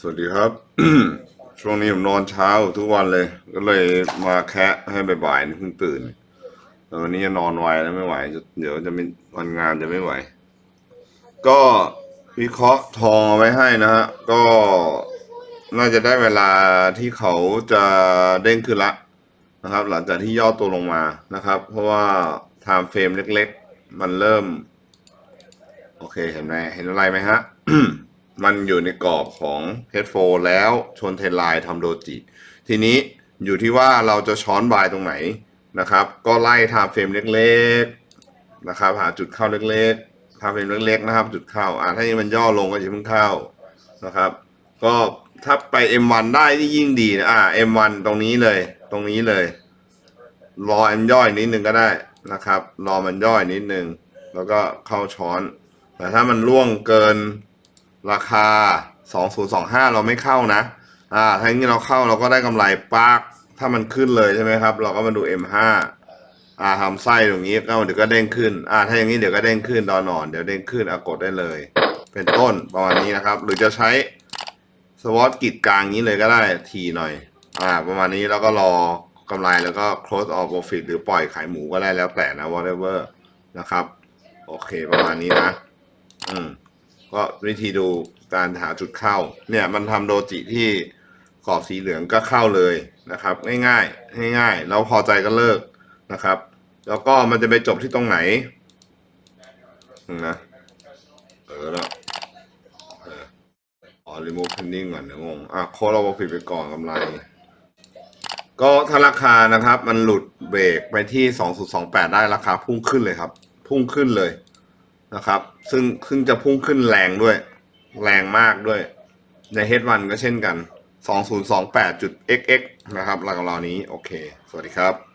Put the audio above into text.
สวัสดีครับ ช่วงนี้ผมนอนเช้าทุกวันเลย ก็เลยมาแคะให้บ่ายๆนี่เพิ่งตื่นแต่วันนี้จะนอนไวแล้วไม่ไหวเดี๋ยวจะม่วันงานจะไม่ไหว ก็วิเคราะห์ทองเอาไว้ให้นะฮะก็น่าจะได้เวลาที่เขาจะเด้งขึ้นละนะครับ หลังจากที่ย่อตัวลงมานะครับ เพราะว่าไทม์เฟรมเล็ก ๆ มันเริ่ม โอเคเห็นไหมเห็นอะไรไหมฮะ มันอยู่ในกรอบของเฮดโฟแล้วชนเทนไลน์ทำโดจิ ทีนี้อยู่ที่ว่าเราจะช้อนบายตรงไหนนะครับ ก็ไล่ทม์เฟรมเล็กๆนะครับ หาจุดเข้าเล็กๆทม์เฟรมเล็กๆนะครับ จุดเข้าอ่าถ้ามันย่อลงก็จะเพิ่งเข้านะครับ ก็ถ้าไป M1 ได้ที่ยิ่งดีนะอ่า M1 ตรงนี้เลย ตรงนี้เลย รอมันย่อยนิดนึงก็ได้นะครับ รอมันย่อยนิดนึง แล้วก็เข้าช้อน แต่ถ้ามันล่วงเกิน ราคา 2025 เราไม่เข้านะ อ่า ถ้าอย่างนี้เราเข้าเราก็ได้กำไรปากถ้ามันขึ้นเลยใช่ไหมครับ เราก็มาดู M5 อ่าทำไส้ตรงนี้ก็เดี๋ยวก็เด้งขึ้น อ่า ถ้าอย่างนี้เดี๋ยวก็เด้งขึ้นดอนหนอนเดี๋ยวเด้งขึ้นอากดได้เลย เป็นต้นประมาณนี้นะครับ หรือจะใช้สวอตกิดกลางนี้เลยก็ได้ทีหน่อย อ่า ประมาณนี้แล้วก็รอกำไรแล้วก็ close all profit หรือปล่อยขายหมูก็ได้แล้วแต่นะ whatever นะครับ โอเคประมาณนี้นะ อืม ก็วิธีดูการหาจุดเข้า เนี่ยมันทำโดจิที่กรอบสีเหลืองก็เข้าเลยนะครับ ง่ายๆง่ายๆแล้วพอใจก็เลิกนะครับ แล้วก็มันจะไปจบที่ตรงไหนนะเออแล้วอ๋อ remove pending ก่อนเดี๋ยวงงอะโค้ดเราผิดไปก่อนกำไร ก็ถ้าราคานะครับ มันหลุดเบรกไปที่ 2.28 ได้ราคาพุ่งขึ้นเลยครับ พุ่งขึ้นเลย นะครับ ซึ่งซึ่งจะพุ่งขึ้นแรงด้วย แรงมากด้วย ในเฮดวันก็เช่นกัน 2028.xx นะครับหลักเรานี้ โอเค สวัสดีครับ